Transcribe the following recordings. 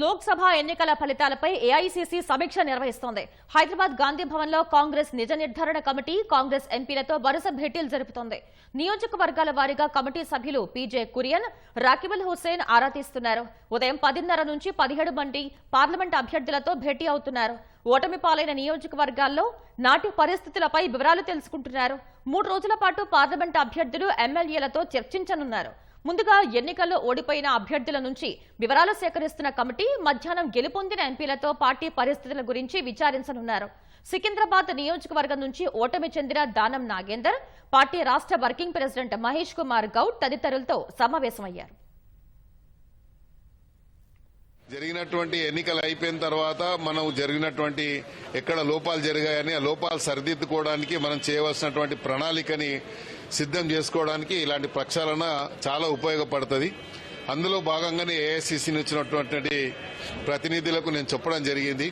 లోక్సభ ఎన్నికల ఫలితాలపై ఏఐసీసీ సమీక్ష నిర్వహిస్తోంది. హైదరాబాద్ గాంధీ భవన్లో కాంగ్రెస్ నిజ నిర్ధారణ కమిటీ కాంగ్రెస్ ఎంపీలతో వరుస భేటీలు జరుపుతోంది. నియోజకవర్గాల వారీగా కమిటీ సభ్యులు పీజే కురియన్ రాకిబుల్ హుస్సేన్ ఆరా తీస్తున్నారు ఉదయం పదిన్నర నుంచి పదిహేడు మంది పార్లమెంట్ అభ్యర్థులతో భేటీ అవుతున్నారు. ఓటమి పాలైన నియోజకవర్గాల్లో నాటి పరిస్థితులపై వివరాలు తెలుసుకుంటున్నారు. మూడు రోజుల పాటు పార్లమెంట్ అభ్యర్థులు ఎమ్మెల్యేలతో చర్చించనున్నారు. ముందుగా ఎన్నికల్లో ఓడిపోయిన అభ్యర్థుల నుంచి వివరాలు సేకరిస్తున్న కమిటీ మధ్యాహ్నం గెలుపొందిన ఎంపీలతో పార్టీ పరిస్థితుల గురించి విచారించనున్నారు. సికింద్రాబాద్ నియోజకవర్గం నుంచి ఓటమి చెందిన దానం నాగేందర్ పార్టీ రాష్ట్ర వర్కింగ్ ప్రెసిడెంట్ మహేష్ కుమార్ గౌడ్ తదితరులతో సమావేశమయ్యారు. జరిగినటువంటి ఎన్నికలు అయిపోయిన తర్వాత మనం జరిగినటువంటి ఎక్కడ లోపాలు జరిగాయని ఆ లోపాలు సరిదిద్దుకోవడానికి మనం చేయవలసినటువంటి ప్రణాళికని సిద్ధం చేసుకోవడానికి ఇలాంటి ప్రక్షాళన చాలా ఉపయోగపడుతుంది. అందులో భాగంగానే ఏఐసిసి వచ్చినటువంటి ప్రతినిధులకు నేను చెప్పడం జరిగింది.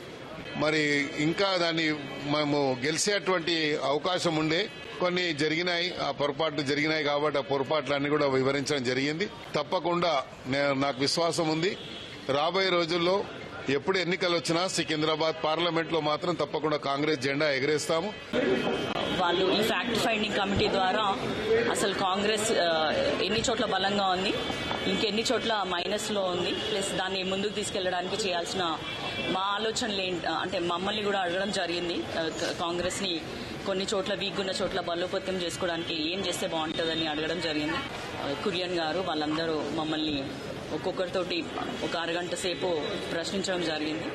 మరి ఇంకా దాన్ని మేము గెలిచేటువంటి అవకాశం ఉండే కొన్ని జరిగినాయి ఆ పొరపాట్లు జరిగినాయి కాబట్టి ఆ పొరపాట్లన్నీ కూడా వివరించడం జరిగింది. తప్పకుండా నాకు విశ్వాసం ఉంది. రాబోయే రోజుల్లో ఎప్పుడు ఎన్నికలు వచ్చినా సికింద్రాబాద్ పార్లమెంట్లో మాత్రం తప్పకుండా కాంగ్రెస్ జెండా ఎగరేస్తాము. వాళ్ళు ఈ ఫ్యాక్ట్ ఫైండింగ్ కమిటీ ద్వారా అసలు కాంగ్రెస్ ఎన్ని చోట్ల బలంగా ఉంది ఇంకెన్ని చోట్ల మైనస్లో ఉంది ప్లస్ దాన్ని ముందుకు తీసుకెళ్ళడానికి చేయాల్సిన మా ఆలోచనలు ఏంటి అంటే మమ్మల్ని కూడా అడగడం జరిగింది కాంగ్రెస్ని కాంగ్రెస్ని కొన్ని చోట్ల వీక్ ఉన్న చోట్ల బలోపేతం చేసుకోవడానికి ఏం చేస్తే బాగుంటుందని అడగడం జరిగింది. కురియన్ గారు వాళ్ళందరూ మమ్మల్ని ఒక్కొక్కరితోటి ఒక అరగంట సేపు ప్రశ్నించడం జరిగింది.